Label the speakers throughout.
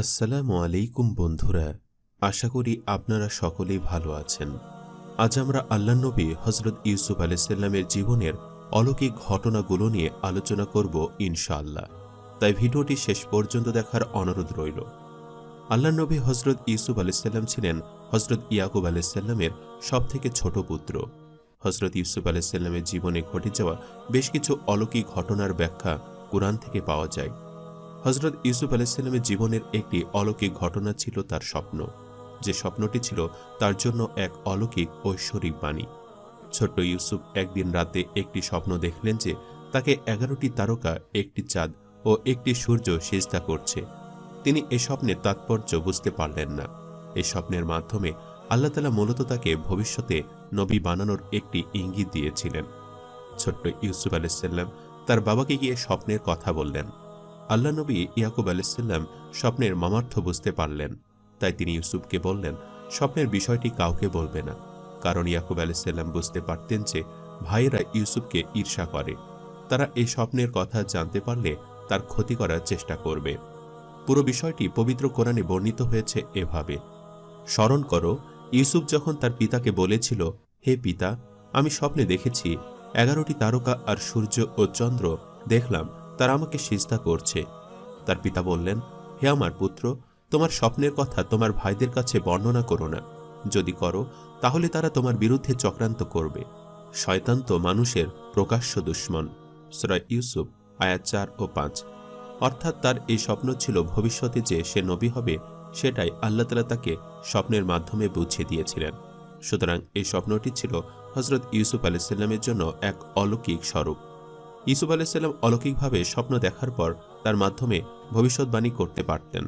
Speaker 1: আসসালামু আলাইকুম বন্ধুরা, আশা করি আপনারা সকলেই ভালো আছেন। আজ আমরা আল্লাহ নবী হজরত ইউসুফ আলাইসাল্লামের জীবনের অলৌকিক ঘটনাগুলো নিয়ে আলোচনা করব ইনশাআল্লাহ। তাই ভিডিওটি শেষ পর্যন্ত দেখার অনুরোধ রইল। আল্লাহ নবী হজরত ইউসুফ আলাইসাল্লাম ছিলেন হজরত ইয়াকুব আলাইসাল্লামের সবথেকে ছোট পুত্র। হজরত ইউসুফ আলাইসাল্লামের জীবনে ঘটে যাওয়া বেশ কিছু অলৌকিক ঘটনার ব্যাখ্যা কোরআন থেকে পাওয়া যায়। হজরত ইউসুফ আলাইসাল্লামের জীবনের একটি অলৌকিক ঘটনা ছিল তার স্বপ্ন। যে স্বপ্নটি ছিল তার জন্য এক অলৌকিক ঐশ্বরিক বাণী। ছোট্ট ইউসুফ একদিন রাতে একটি স্বপ্ন দেখলেন যে তাকে এগারোটি তারকা, একটি চাঁদ ও একটি সূর্য সেজদা করছে। তিনি এ স্বপ্নের তাৎপর্য বুঝতে পারলেন না। এই স্বপ্নের মাধ্যমে আল্লাহ তালা মূলত তাকে ভবিষ্যতে নবী বানানোর একটি ইঙ্গিত দিয়েছিলেন। ছোট্ট ইউসুফ আলাইসাল্লাম তার বাবাকে গিয়ে স্বপ্নের কথা বললেন। আল্লাহ নবী ইয়াকুব আলাইসাল্লাম স্বপ্নের মামার্থ বুঝতে পারলেন। তাই তিনি ইউসুফকে বললেন, স্বপ্নের বিষয়টি কাউকে বলবে না। কারণ ইয়াকুব আলাইসাল্লাম বুঝতে পারতেন যে ভাইয়েরা ইউসুফকে ঈর্ষা করে। তারা এই স্বপ্নের কথা জানতে পারলে তার ক্ষতি করার চেষ্টা করবে। পুরো বিষয়টি পবিত্র কোরআনে বর্ণিত হয়েছে এভাবে। স্মরণ করো, ইউসুফ যখন তার পিতাকে বলেছিল, হে পিতা, আমি স্বপ্নে দেখেছি, এগারোটি তারকা আর সূর্য ও চন্দ্র, দেখলাম তারা আমাকে সিজদা করছে। তার পিতা বললেন, হে আমার পুত্র, তোমার স্বপ্নের কথা তোমার ভাইদের কাছে বর্ণনা করো না। যদি করো, তাহলে তারা তোমার বিরুদ্ধে চক্রান্ত করবে। শয়তান তো মানুষের প্রকাশ্য দুশ্মন। সুরায় ইউসুফ, আয়াত চার ও পাঁচ। অর্থাৎ তার এই স্বপ্ন ছিল ভবিষ্যতে যে সে নবী হবে, সেটাই আল্লাহ তালা তাকে স্বপ্নের মাধ্যমে বুঝিয়ে দিয়েছিলেন। সুতরাং এই স্বপ্নটি ছিল হজরত ইউসুফ আলাইসাল্লামের জন্য এক অলৌকিক স্বরূপ। ইসুফ আলাইসাল্লাম অলৌকিকভাবে স্বপ্ন দেখার পর তার মাধ্যমে ভবিষ্যৎবাণী করতে পারতেন।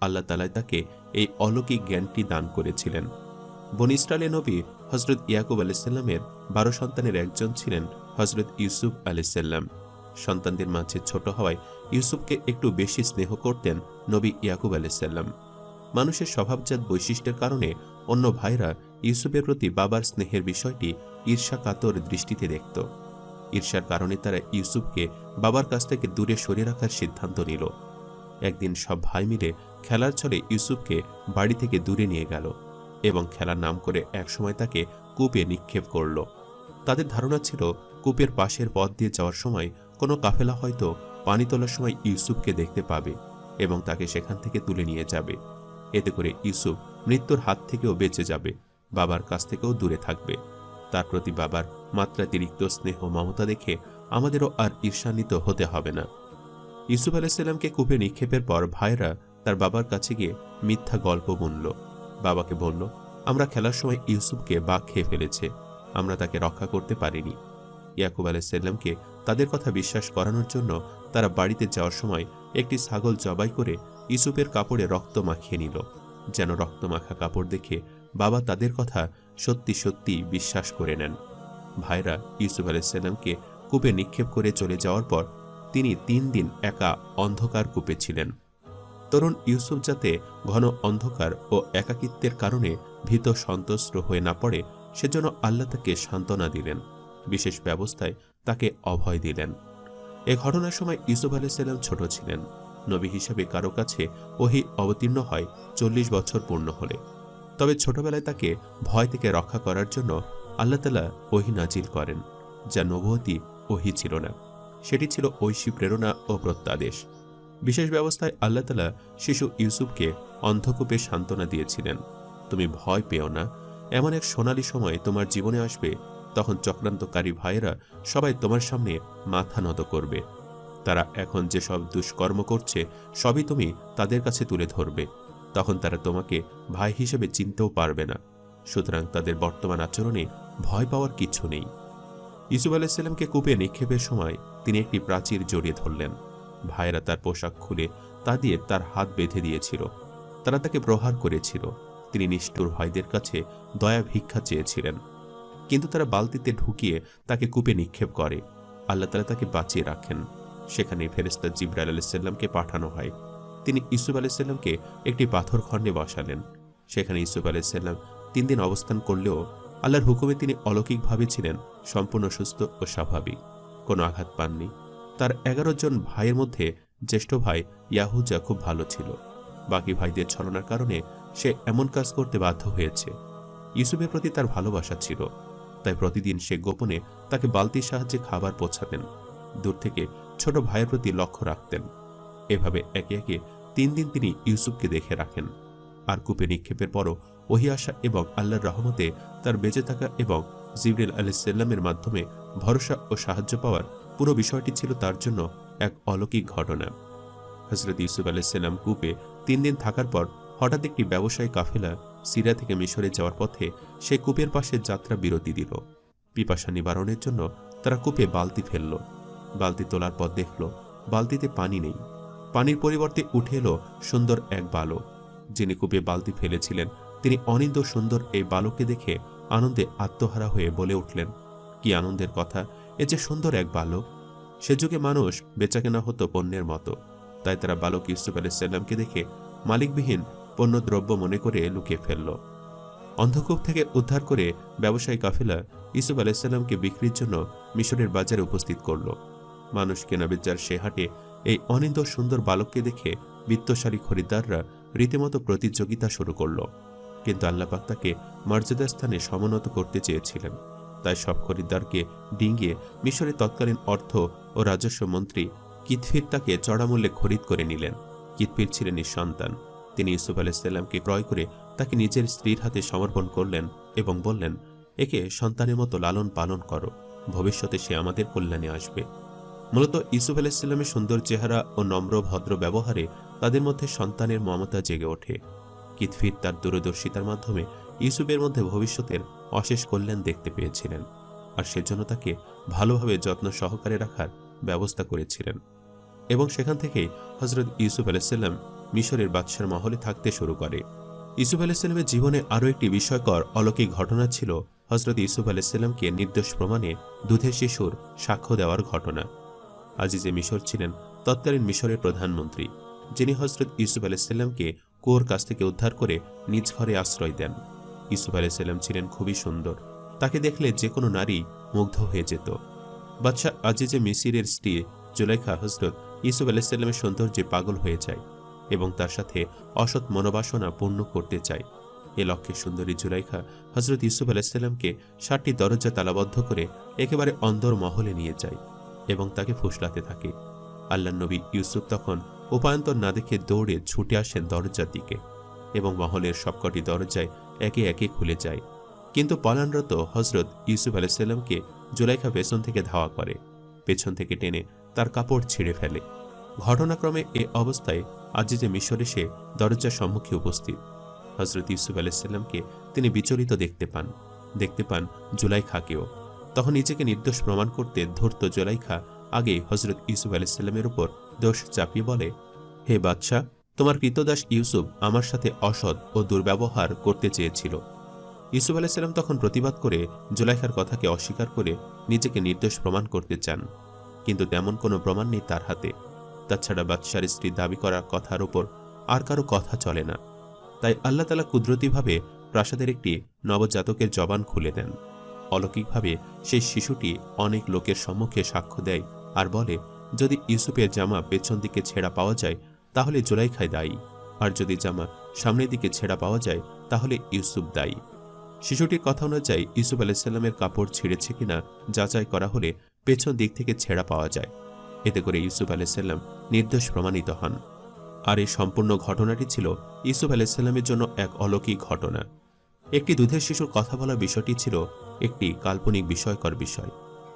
Speaker 1: আল্লাহ তালাই তাকে এই অলৌকিক জ্ঞানটি দান করেছিলেন। বন ইসরায়েলে নবী হজরত ইয়াকুব আলাইসাল্লামের বারো সন্তানের একজন ছিলেন হজরত ইউসুফ আলাইসাল্লাম সন্তানদের মাঝে ছোট হওয়ায় ইউসুফকে একটু বেশি স্নেহ করতেন নবী ইয়াকুব আলাইসাল্লাম মানুষের স্বভাবজাত বৈশিষ্ট্যের কারণে অন্য ভাইরা ইউসুফের প্রতি বাবার স্নেহের বিষয়টি ঈর্ষা কাতর দৃষ্টিতে দেখত। ঈর্ষার কারণে তারা ইউসুফকে বাবার কাছ থেকে দূরে সরিয়ে রাখার সিদ্ধান্ত নিল। একদিন সব ভাই মিলে খেলার ছলে ইউসুফকে বাড়ি থেকে দূরে নিয়ে গেল এবং খেলার নাম করে একসময় তাকে কূপে নিক্ষেপ করল। তাদের ধারণা ছিল, কূপের পাশের পথ দিয়ে যাওয়ার সময় কোনো কাফেলা হয়তো পানি তোলার সময় ইউসুফকে দেখতে পাবে এবং তাকে সেখান থেকে তুলে নিয়ে যাবে। এতে করে ইউসুফ মৃত্যুর হাত থেকেও বেঁচে যাবে, বাবার কাছ থেকেও দূরে থাকবে। তার প্রতি বাবার মাত্রাতিরিক্ত স্নেহ মমতা দেখে আমাদেরও আর ঈর্ষান্বিত হতে হবে না। ইউসুফ আলাইসাল্লামকে কূপে নিক্ষেপের পর ভাইরা তার বাবার কাছে গিয়ে মিথ্যা গল্প বুনল। বাবাকে বলল, আমরা খেলার সময় ইউসুফকে বাঘ খেয়ে ফেলেছে। আমরা তাকে রক্ষা করতে পারিনি। ইয়াকুব আলাইসাল্লামকে তাদের কথা বিশ্বাস করানোর জন্য তারা বাড়িতে যাওয়ার সময় একটি ছাগল জবাই করে ইউসুফের কাপড়ে রক্ত মাখিয়ে নিল। যেন রক্ত মাখা কাপড় দেখে বাবা তাদের কথা সত্যি সত্যি বিশ্বাস করে নেন। ভাইরা ইউসুফ আলাইসাল্লামকে কূপে নিক্ষেপ করে চলে যাওয়ার পর তিনি তিন দিন একা অন্ধকার কূপে ছিলেন। তরুণ ইউসুফ যাতে ঘন অন্ধকার ও একাকিত্বের কারণে ভীত সন্ত্রস্ত হয়ে না পড়ে, সেজন্য আল্লাহ তাকে সান্ত্বনা দিলেন, বিশেষ ব্যবস্থায় তাকে অভয় দিলেন। এ ঘটনার সময় ইউসুফ আলাইসাল্লাম ছোট ছিলেন। নবী হিসাবে কারও কাছে ওহি অবতীর্ণ হয় চল্লিশ বছর পূর্ণ হলে। তবে ছোটবেলায় তাকে ভয় থেকে রক্ষা করার জন্য আল্লাহ তালা ওহি নাজিল করেন, যা নবতী ওহি ছিল না। সেটি ছিল ঐশী প্রেরণা ও প্রত্যাদেশ। বিশেষ ব্যবস্থায় আল্লাহ তালা শিশু ইউসুফকে অন্ধকূপে সান্ত্বনা দিয়েছিলেন, তুমি ভয় পেও না। এমন এক সোনালী সময় তোমার জীবনে আসবে, তখন চক্রান্তকারী ভাইয়েরা সবাই তোমার সামনে মাথা নত করবে। তারা এখন যেসব দুষ্কর্ম করছে, সবই তুমি তাদের কাছে তুলে ধরবে। তখন তারা তোমাকে ভাই হিসেবে চিনতেও পারবে না। সুতরাং তাদের বর্তমান আচরণে ভয় পাওয়ার কিছু নেই। ইসুফ আলাইসাল্লামকে কূপে নিক্ষেপের সময় তিনি একটি প্রাচীর জড়িয়ে ধরলেন। ভাইরা তার পোশাক খুলে তা দিয়ে তার হাত বেঁধে দিয়েছিল। তারা তাকে প্রহার করেছিল। তিনি নিষ্ঠুর ভাইদের কাছে দয়া ভিক্ষা চেয়েছিলেন। কিন্তু তারা বালতিতে ঢুকিয়ে তাকে কূপে নিক্ষেপ করে। আল্লাহ তালা তাকে বাঁচিয়ে রাখেন। সেখানে ফেরেস্তা জিব্রাইল আলাইসাল্লামকে পাঠানো হয়। তিনি ইসুফ আলাইসাল্লামকে একটি পাথর খণ্ডে বসালেন। সেখানে ইসুফ আলাইসাল্লাম তিন দিন অবস্থান করলেও আল্লাহর হুকুমে তিনি অলৌকিকভাবে ছিলেন, সম্পূর্ণ সুস্থ ও স্বাভাবিক। কোনো আঘাত পাননি। তার এগারো জন ভাইয়ের মধ্যে জ্যেষ্ঠ ভাই ইয়াহুজা খুব ভালো ছিল। বাকি ভাইদের ছলনার কারণে সে এমন কাজ করতে বাধ্য হয়েছে। ইউসুফের প্রতি তার ভালোবাসা ছিল, তাই প্রতিদিন সে গোপনে তাকে বালতির সাহায্যে খাবার পৌঁছাতেন। দূর থেকে ছোট ভাইয়ের প্রতি লক্ষ্য রাখতেন। এভাবে একে একে তিন দিন তিনি ইউসুফকে দেখে রাখেন। আর কূপে নিক্ষেপের পরও ওহি আসা এবং আল্লাহর রহমতে তার বেঁচে থাকা এবং জিবরিল আলাইসাল্লামের মাধ্যমে ভরসা ও সাহায্য পাওয়ার পুরো বিষয়টি ছিল তার জন্য এক অলৌকিক ঘটনা। হজরত ইউসুফ আলাইসাল্লাম কূপে তিন দিন থাকার পর হঠাৎ একটি ব্যবসায়ী কাফেলা সিরিয়া থেকে মিশরে যাওয়ার পথে সে কূপের পাশে যাত্রা বিরতি দিল। পিপাসা নিবারণের জন্য তারা কূপে বালতি ফেলল। বালতি তোলার পর দেখল বালতিতে পানি নেই। পানির পরিবর্তে উঠে এলো সুন্দর এক বালক যিনি কূপে বালতি ফেলেছিলেন, তিনি অনিন্দ সুন্দর এই বালককে দেখে আনন্দে আত্মহারা হয়ে বলে উঠলেন, কি আনন্দের কথা, এ যে সুন্দর এক বালক সে যুগে মানুষ বেচাকেনা হতো পণ্যের মতো। তাই তারা বালক ইউসুফ আলাইসাল্লামকে দেখে মালিকবিহীন পণ্যদ্রব্য মনে করে লুকিয়ে ফেলল। অন্ধকূপ থেকে উদ্ধার করে ব্যবসায়ী কাফেলা ইসুফ আলাইসাল্লামকে বিক্রির জন্য মিশরের বাজারে উপস্থিত করল। মানুষ কেনাবেচার সে হাটে এই অনিন্দ সুন্দর বালককে দেখে বিত্তশালী খরিদ্দাররা রীতিমতো প্রতিযোগিতা শুরু করল। কিন্তু আল্লাপাক তাকে মর্যাদার স্থানে সমুন্নত করতে চেয়েছিলেন। তাই সব খরিদ্দারকে ডিঙ্গিয়ে মিশরের তৎকালীন অর্থ ও রাজস্ব মন্ত্রী কিতফির তাকে চড়ামূল্যে খরিদ করে নিলেন। কিতফির ছিলেন নিঃসন্তান তিনি ইউসুফ আলাইসাল্লামকে ক্রয় করে তাকে নিজের স্ত্রীর হাতে সমর্পণ করলেন এবং বললেন, একে সন্তানের মতো লালন পালন করো। ভবিষ্যতে সে আমাদের কল্যাণে আসবে। মূলত ইউসুফ আলাইসাল্লামের সুন্দর চেহারা ও নম্র ভদ্র ব্যবহারে তাদের মধ্যে সন্তানের মমতা জেগে ওঠে। কিতফির তার দূরদর্শিতার মাধ্যমে ইউসুফের মধ্যে ভবিষ্যতের অশেষ কল্যাণ দেখতে পেয়েছিলেন আর সেজন্য তাকে ভালোভাবে যত্ন সহকারে রাখার ব্যবস্থা করেছিলেন এবং সেখান থেকেই হজরত ইউসুফ আলাইসাল্লাম মিশরের বাদশার মহলে থাকতে শুরু করে। ইউসুফ আলাইসাল্লামের জীবনে আরও একটি বিস্ময়কর অলৌকিক ঘটনা ছিল হজরত ইউসুফ আলাইসাল্লামকে নির্দোষ প্রমাণে দুধের শিশুর সাক্ষ্য দেওয়ার ঘটনা। আজিজে মিশর ছিলেন তৎকালীন মিশরের প্রধানমন্ত্রী, যিনি হজরত ইউসুফ আলাইসাল্লামকে কুয়োর কাছ থেকে উদ্ধার করে নিজ ঘরে আশ্রয় দেন। ইউসুফ আলাইসাল্লাম ছিলেন খুবই সুন্দর। তাকে দেখলে যে কোনো নারী মুগ্ধ হয়ে যেত। বাদশাহ আজিজে মিসিরের স্ত্রী জুলাইখা হজরত ইউসুফ আলাইসাল্লামের সৌন্দর্যে পাগল হয়ে যায় এবং তার সাথে অসৎ মনোবাসনা পূর্ণ করতে চায়। এ লক্ষ্যে সুন্দরী জুলাইখা হজরত ইউসুফ আলাইসাল্লামকে ষাটটি দরজা তালাবদ্ধ করে একেবারে অন্দর মহলে নিয়ে যায়। এবং তাকে ফুসলাতে থাকে। আল্লাহ নবী ইউসুফ তখন উপায়ন্তর না দেখে দৌড়ে ছুটে আসেন দরজার দিকে এবং মহলের সবকটি দরজায় একে একে খুলে যায়। কিন্তু পলানরত হজরত ইউসুফ আলাইসাল্লামকে জুলাইখা পেছন থেকে ধাওয়া করে। পেছন থেকে টেনে তার কাপড় ছিঁড়ে ফেলে। ঘটনাক্রমে এ অবস্থায় আজিজে মিশর এসে দরজার সম্মুখে উপস্থিত। হজরত ইউসুফ আলাইসাল্লামকে তিনি বিচলিত দেখতে পান। দেখতে পান জুলাইখাকেও। তখন নিজেকে নির্দোষ প্রমাণ করতে ধূর্ত জুলাইখা আগে হজরত ইউসুফ আলাইসাল্লামের উপর দোষ চাপিয়ে বলে, হে বাদশাহ তোমার কৃতদাস ইউসুফ আমার সাথে অসৎ ও দুর্ব্যবহার করতে চেয়েছিল। ইউসুফ আলাইসাল্লাম তখন প্রতিবাদ করে জুলাইখার কথাকে অস্বীকার করে নিজেকে নির্দোষ প্রমাণ করতে চান, কিন্তু তেমন কোনো প্রমাণ নেই তার হাতে। তাছাড়া বাদশার স্ত্রী দাবি করার কথার ওপর আর কারও কথা চলে না। তাই আল্লাহ তালা কুদরতিভাবে প্রাসাদের একটি নবজাতকের জবান খুলে দেন। অলৌকিকভাবে সেই শিশুটি অনেক লোকের সম্মুখে সাক্ষ্য দেয় আর বলে, যদি ইউসুফের জামা পেছন দিকে ছেঁড়া পাওয়া যায়, তাহলে জোলাইখায় দায়ী। আর যদি জামা সামনের দিকে ছেঁড়া পাওয়া যায়, তাহলে ইউসুফ দায়ী। শিশুটির কথা অনুযায়ী ইউসুফ আলাইসাল্লামের কাপড় ছিঁড়েছে কিনা যাচাই করা হলে পেছন দিক থেকে ছেঁড়া পাওয়া যায়। এতে করে ইউসুফ আলাইসাল্লাম নির্দোষ প্রমাণিত হন। আর এই সম্পূর্ণ ঘটনাটি ছিল ইউসুফ আলাইসাল্লামের জন্য এক অলৌকিক ঘটনা। একটি দুধের শিশুর কথা বলা বিষয়টি ছিল একটি কাল্পনিক বিষয়কর বিষয়,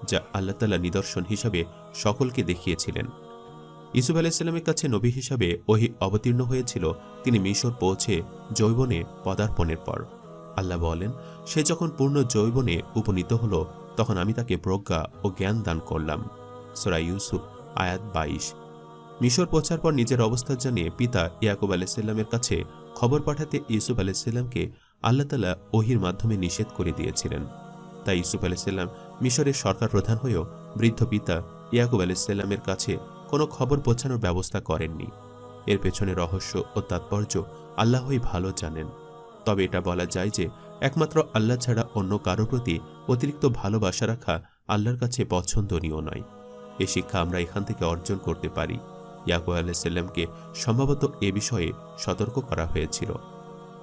Speaker 1: যা আল্লাহ তালা নিদর্শন হিসাবে সকলকে দেখিয়েছিলেন। ইসুফ আলাইসাল্লামের কাছে নবী হিসাবে ওহি অবতীর্ণ হয়েছিল, তিনি মিশর পৌঁছে জৈবনে পদার্পণের পর। আল্লাহ বলেন, সে যখন পূর্ণ জৈবনে উপনীত হল, তখন আমি তাকে প্রজ্ঞা ও জ্ঞান দান করলাম। সোরা ইউসুফ, আয়াত বাইশ। মিশর পৌঁছার পর নিজের অবস্থা জানিয়ে পিতা ইয়াকুব আলাইসাল্লামের কাছে খবর পাঠাতে ইউসুফ আলাইসাল্লামকে আল্লাহ তালা ওহির মাধ্যমে নিষেধ করে দিয়েছিলেন। তাই ইউসুফ আলাইসাল্লাম মিশরের সরকার প্রধান হয়েও বৃদ্ধ পিতা ইয়াকুব আলাইসাল্লামের কাছে কোনো খবর পৌঁছানোর ব্যবস্থা করেননি। এর পেছনে রহস্য ও তাৎপর্য আল্লাহই ভালো জানেন। তবে এটা বলা যায় যে একমাত্র আল্লাহ ছাড়া অন্য কারও প্রতি অতিরিক্ত ভালোবাসা রাখা আল্লাহর কাছে পছন্দনীয় নয়। এ শিক্ষা আমরা এখান থেকে অর্জন করতে পারি। ইয়াকুব আলাইসাল্লামকে সম্ভবত এ বিষয়ে সতর্ক করা হয়েছিল।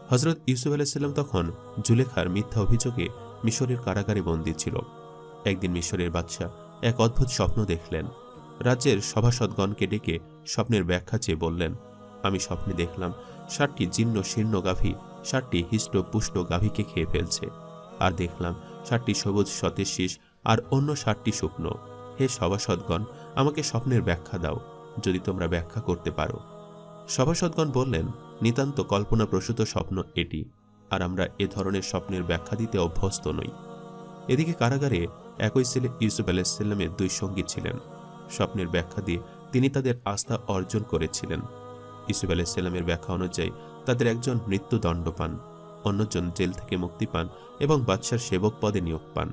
Speaker 1: হজরত ইউসুফ আলাইসাল্লাম তখন জুলেখার মিথ্যা অভিযোগে মিশরের কারাগারে বন্দী ছিল। একদিন মিশরের বাদশাহ এক অদ্ভুত স্বপ্ন দেখলেন। রাজ্যের সভাসদগণকে ডেকে স্বপ্নের ব্যাখ্যা চেয়ে বললেন, আমি স্বপ্নে দেখলাম ষাটটি জীর্ণ শীর্ণ গাভী, ষাটটি হিষ্ট পুষ্ট গাভীকে খেয়ে ফেলছে। আর দেখলাম ষাটটি সবুজ সতেজ আর অন্য ষাটটি শুকনো। হে সভাসদগণ, আমাকে স্বপ্নের ব্যাখ্যা দাও, যদি তোমরা ব্যাখ্যা করতে পারো। সভাসদগণ বললেন, নিতান্ত কল্পনাপ্রসূত স্বপ্ন এটি। আর আমরা এ ধরনের স্বপ্নের ব্যাখ্যা দিতে অভ্যস্ত নই। এদিকে কারাগারে একই ছেলে ইউসুফ আলাইসাল্লামের দুই সঙ্গী ছিলেন। স্বপ্নের ব্যাখ্যা দিয়ে তিনি তাদের আস্থা অর্জন করেছিলেন। ইসুফ আলাইসাল্লামের ব্যাখ্যা অনুযায়ী তাদের একজন মৃত্যুদণ্ড পান, অন্যজন জেল থেকে মুক্তি পান এবং বাদশার সেবক পদে নিয়োগ পান।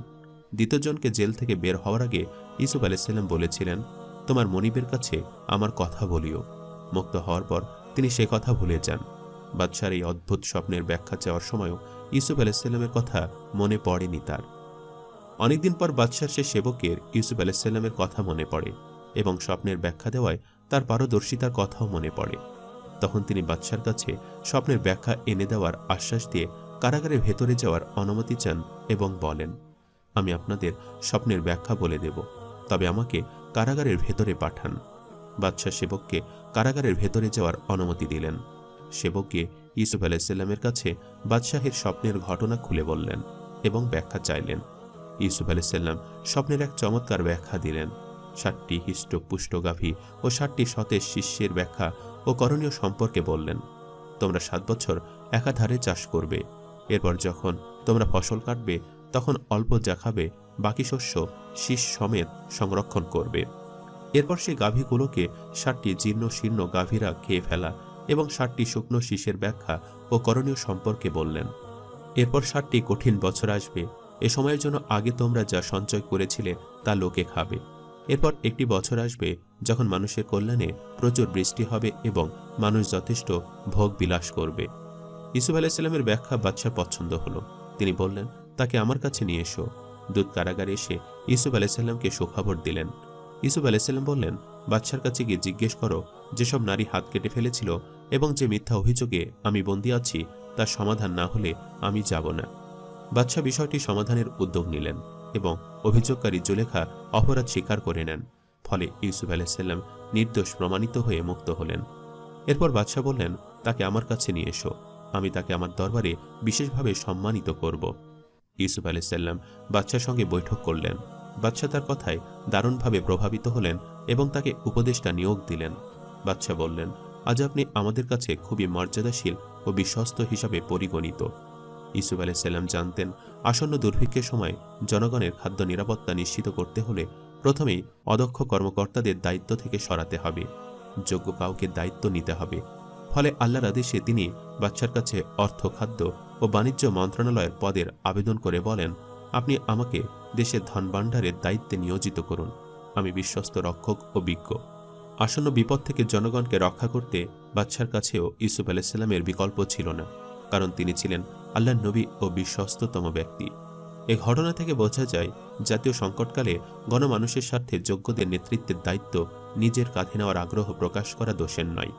Speaker 1: দ্বিতীয়জনকে জেল থেকে বের হওয়ার আগে ইসুফ আলাইসাল্লাম বলেছিলেন, তোমার মনিবের কাছে আমার কথা বলিও। মুক্ত হওয়ার পর তিনি সে কথা ভুলে যান। বাদশার এই অদ্ভুত স্বপ্নের ব্যাখ্যা চাওয়ার সময়ও ইউসুফ আলাইসাল্লামের কথা মনে পড়েনি তার। অনেকদিন পর বাদশার সে সেবকের ইউসুফ আলাইসাল্লামের কথা মনে পড়ে এবং স্বপ্নের ব্যাখ্যা দেওয়ায় তার পারদর্শিতার কথাও মনে পড়ে। তখন তিনি বাদশার কাছে স্বপ্নের ব্যাখ্যা এনে দেওয়ার আশ্বাস দিয়ে কারাগারের ভেতরে যাওয়ার অনুমতি চান এবং বলেন, আমি আপনাদের স্বপ্নের ব্যাখ্যা বলে দেব, তবে আমাকে কারাগারের ভেতরে পাঠান। বাদশাহ সেবককে কারাগারের ভেতরে যাওয়ার অনুমতি দিলেন। সেবককে ইউসুফ আলাইসাল্লামের কাছে বাদশাহের স্বপ্নের ঘটনা খুলে বললেন এবং ব্যাখ্যা চাইলেন। ইউসুফ আলাইসাল্লাম স্বপ্নের এক চমৎকার ব্যাখ্যা দিলেন। ষাটটি হিষ্ট পুষ্ট গাভী ও ষাটটি সতেজ শিষ্যের ব্যাখ্যা ও করণীয় সম্পর্কে বললেন, তোমরা সাত বছর একাধারে চাষ করবে। এরপর যখন তোমরা ফসল কাটবে, তখন অল্প যা খাবে, বাকি শস্য শীষ সমেত সংরক্ষণ করবে। এরপর সেই গাভীগুলোকে ষাটটি জীর্ণ শীর্ণ গাভীরা খেয়ে ফেলা এবং ষাটটি শুকনো শীষের ব্যাখ্যা ও করণীয় সম্পর্কে বললেন। এরপর ষাটটি কঠিন বছর আসবে। এ সময়ের জন্য আগে তোমরা যা সঞ্চয় করেছিলে তা লোকে খাবে। এরপর একটি বছর আসবে যখন মানুষের কল্যাণে প্রচুর বৃষ্টি হবে এবং মানুষ যথেষ্ট ভোগ বিলাস করবে। ইসুফ আলাইসাল্লামের ব্যাখ্যা বাদশার পছন্দ হলো। তিনি বললেন, তাকে আমার কাছে নিয়ে এসো। দূত কারাগারে এসে ইসুফ আলাইসাল্লামকে সুখবর দিলেন। ইসুফ আলাইসাল্লাম বললেন বাদশার কাছে গিয়ে জিজ্ঞেস করো, যেসব নারী হাত কেটে ফেলেছিল এবং যে মিথ্যা অভিযোগে আমি বন্দী আছি তার সমাধান না হলে আমি যাব না। বাদশাহ বিষয়টি সমাধানের উদ্যোগ নিলেন এবং অভিযোগকারী জুলেখা অপরাধ স্বীকার করে নেন, ফলে ইউসুফ আলাইসাল্লাম নির্দোষ প্রমাণিত হয়ে মুক্ত হলেন। এরপর বাদশাহ বললেন, তাকে আমার কাছে নিয়ে এসো, আমি তাকে আমার দরবারে বিশেষভাবে সম্মানিত করব। ইউসুফ আলাইসাল্লাম বাচ্চার সঙ্গে বৈঠক করলেন। বাচ্চা তার কথায় দারুণভাবে প্রভাবিত হলেন এবং তাকে উপদেষ্টা নিয়োগ দিলেন। বাদশাহ বললেন, আজ আপনি আমাদের কাছে খুবই মর্যাদাশীল ও বিশ্বস্ত হিসাবে পরিগণিত। ইসুফ আলাইসাল্লাম জানতেন, আসন্ন দুর্ভিক্ষের সময় জনগণের খাদ্য নিরাপত্তা নিশ্চিত করতে হলে প্রথমেই অদক্ষ কর্মকর্তাদের দায়িত্ব থেকে সরাতে হবে, যোগ্য কাউকে দায়িত্ব নিতে হবে। ফলে আল্লাহর আদেশে তিনি বাচ্চার কাছে অর্থ, খাদ্য ও বাণিজ্য মন্ত্রণালয়ের পদের আবেদন করে বলেন, আপনি আমাকে দেশের ধনভাণ্ডারের দায়িত্বে নিয়োজিত করুন। আমি বিশ্বস্ত রক্ষক ও বিজ্ঞ। আসন্ন বিপদ থেকে জনগণকে রক্ষা করতে বাচ্চার কাছেও ইউসুফ আলাইসাল্লামের বিকল্প ছিল না, কারণ তিনি ছিলেন আল্লাহ নবী ও বিশ্বস্ততম ব্যক্তি। এ ঘটনা থেকে বোঝা যায়, জাতীয় সংকটকালে গণমানুষের স্বার্থে যোগ্যদের নেতৃত্বের দায়িত্ব নিজের কাঁধে নেওয়ার আগ্রহ প্রকাশ করা দোষের নয়।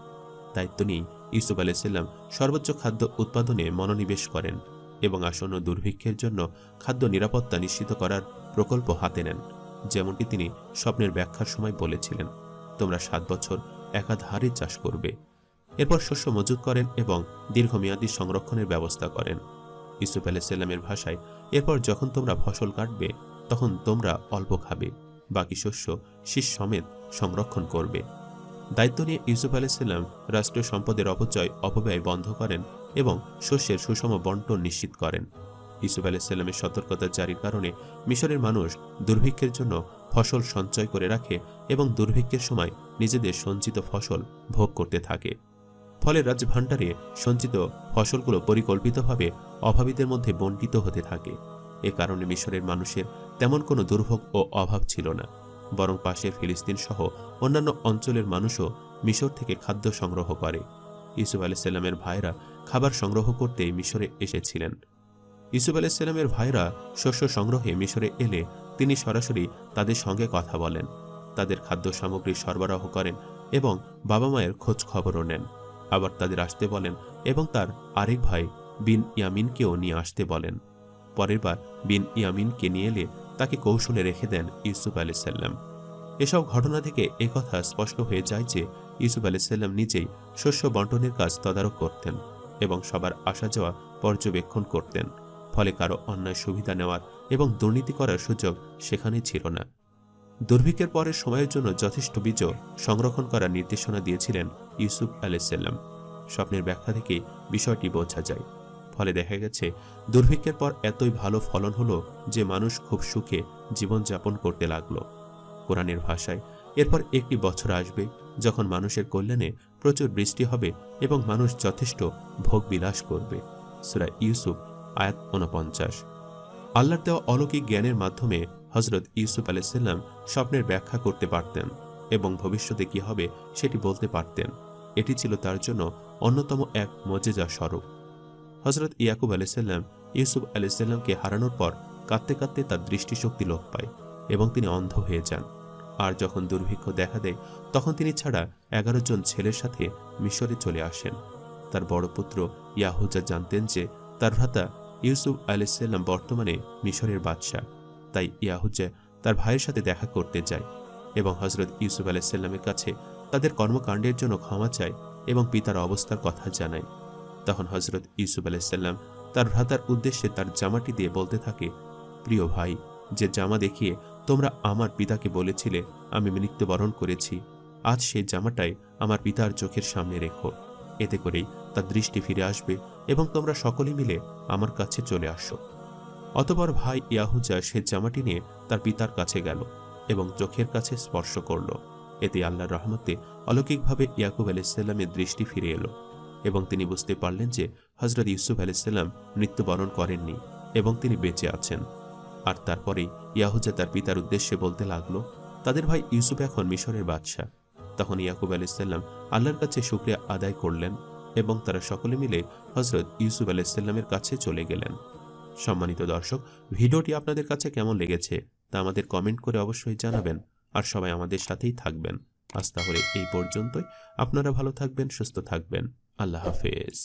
Speaker 1: দায়িত্ব নিয়ে ইউসুফ আলাইসাল্লাম সর্বোচ্চ খাদ্য উৎপাদনে মনোনিবেশ করেন এবং আসন্ন দুর্ভিক্ষের জন্য খাদ্য নিরাপত্তা নিশ্চিত করার প্রকল্প হাতে নেন। যেমনটি তিনি স্বপ্নের ব্যাখ্যার সময় বলেছিলেন, তোমরা সাত বছর একাধারে চাষ করবে। এরপর শস্য মজুত করেন এবং দীর্ঘমেয়াদী সংরক্ষণের ব্যবস্থা করেন। ইসুফ আলাইসাল্লামের ভাষায়, এরপর যখন তোমরা ফসল কাটবে, তখন তোমরা অল্প খাবে, বাকি শস্য শীষ সমেত সংরক্ষণ করবে। দায়িত্ব নিয়ে ইউসুফ আলাইসাল্লাম রাষ্ট্রীয় সম্পদের অপচয়, অপব্যয় বন্ধ করেন এবং শস্যের সুষম বন্টন নিশ্চিত করেন। ইসুফ আলাইসাল্লামের সতর্কতা জারির কারণে মিশরের মানুষ দুর্ভিক্ষের জন্য ফসল সঞ্চয় করে রাখে এবং দুর্ভিক্ষের সময় নিজেদের সঞ্চিত ফসল ভোগ করতে থাকে। ফলে রাজ্য ভাণ্ডারে সঞ্চিত ফসলগুলো পরিকল্পিতভাবে অভাবীদের মধ্যে বণ্টিত হতে থাকে। এ কারণে মিশরের মানুষের তেমন কোনো দুর্ভোগ ও অভাব ছিল না। বরং পাশের ফিলিস্তিন সহ অন্যান্য অঞ্চলের মানুষও মিশর থেকে খাদ্য সংগ্রহ করে। ইসুফ আলাইসাল্লামের ভাইরা খাবার সংগ্রহ করতে মিশরে এসেছিলেন। ইসুফ আলাইসাল্লামের ভাইরা শস্য সংগ্রহে মিশরে এলে তিনি সরাসরি তাদের সঙ্গে কথা বলেন, তাদের খাদ্য সামগ্রী সরবরাহ করেন এবং বাবা মায়ের খোঁজ খবরও নেন। আবার তাদের আসতে বলেন এবং তার আরেক ভাই বিন ইয়ামিনকেও নিয়ে আসতে বলেন। পরের বার বিন ইয়ামিনকে নিয়ে এলে তাকে কৌশলে রেখে দেন ইউসুফ আলাইসাল্লাম এসব ঘটনা থেকে একথা স্পষ্ট হয়ে যায় যে ইউসুফ আলাইসাল্লাম নিজেই শস্য বন্টনের কাজ তদারক করতেন এবং সবার আসা যাওয়া পর্যবেক্ষণ করতেন। ফলে কারও অন্যায় সুবিধা নেওয়ার এবং দুর্নীতি করার সুযোগ সেখানে ছিল না। দুর্ভিক্ষের পরের সময়ের জন্য যথেষ্ট বীজ সংরক্ষণ করার নির্দেশনা দিয়েছিলেন ইউসুফ আলাইসাল্লাম স্বপ্নের ব্যাখ্যা থেকে বিষয়টি বোঝা যায়। ফলে দেখা গেছে, দুর্ভিক্ষের পর এতই ভালো ফলন হলো যে মানুষ খুব সুখে জীবনযাপন করতে লাগল। কোরআনের ভাষায় এরপর একটি বছর আসবে যখন মানুষের কল্যাণে প্রচুর বৃষ্টি হবে এবং মানুষ যথেষ্ট ভোগ বিলাস করবে। সুরা ইউসুফ আয়াত উনপঞ্চাশ আল্লাহর দেওয়া অলৌকিক জ্ঞানের মাধ্যমে হজরত ইউসুফ আলাইসাল্লাম স্বপ্নের ব্যাখ্যা করতে পারতেন এবং ভবিষ্যতে কি হবে সেটি বলতে পারতেন। এটি ছিল তার জন্য অন্যতম এক মজেজা স্বরূপ। হজরত ইয়াকুব আলাইসাল্লাম ইউসুফ আলাইসাল্লামকে হারানোর পর কাঁদতে কাঁদতে তার দৃষ্টিশক্তি লোপ পায় এবং তিনি অন্ধ হয়ে যান। আর যখন দুর্ভিক্ষ দেখা দেয়, তখন তিনি ছাড়া এগারো জন ছেলের সাথে মিশরে চলে আসেন। তার বড় পুত্র ইয়াহুজা জানতেন যে তার ভ্রাতা ইউসুফ আলাইসাল্লাম বর্তমানে মিশরের বাদশাহ। তাই ইয়াহুজা তার ভাইয়ের সাথে দেখা করতে যায় এবং হজরত ইউসুফ আলাইসাল্লামের কাছে তাদের কর্মকাণ্ডের জন্য ক্ষমা চায় এবং পিতার অবস্থার কথা জানায়। তখন হজরত ইউসুফ আলাইসাল্লাম তার ভ্রাতার উদ্দেশ্যে তার জামাটি দিয়ে বলতে থাকে, প্রিয় ভাই, যে জামা দেখিয়ে তোমরা আমার পিতাকে বলেছিলে, আমি মৃত্যুবরণ করেছি। আজ সেই জামাটাই আমার পিতার চোখের সামনে রেখো। এতে করেই তার দৃষ্টি ফিরে আসবে এবং তোমরা সকলে মিলে আমার কাছে চলে আসো। অতপর ভাই ইয়াহুজা সে জামাটি নিয়ে তার পিতার কাছে গেল এবং চোখের কাছে স্পর্শ করল। এতে আল্লাহর রহমতে অলৌকিকভাবে ইয়াকুব আলাইসাল্লামের দৃষ্টি ফিরে এলো এবং তিনি বুঝতে পারলেন যে হজরত ইউসুফ আলাইসাল্লাম মৃত্যুবরণ করেননি এবং তিনি বেঁচে আছেন। আর তারপরেই ইয়াহুজা তার পিতার উদ্দেশ্যে বলতে লাগল, তাদের ভাই ইউসুফ এখন মিশরের বাদশাহ। তখন ইয়াকুব আলাইসাল্লাম আল্লাহর কাছে শুক্রিয়া আদায় করলেন এবং তারা সকলে মিলে হজরত ইউসুফ আলাইসাল্লামের কাছে চলে গেলেন। সম্মানিত দর্শক, ভিডিওটি আপনাদের কাছে কেমন লেগেছে তা আমাদের কমেন্ট করে অবশ্যই জানাবেন আর সবাই আমাদের সাথেই থাকবেন। আজ তাহলে এই পর্যন্তই। আপনারা ভালো থাকবেন, সুস্থ থাকবেন। আল্লাহ হাফেজ।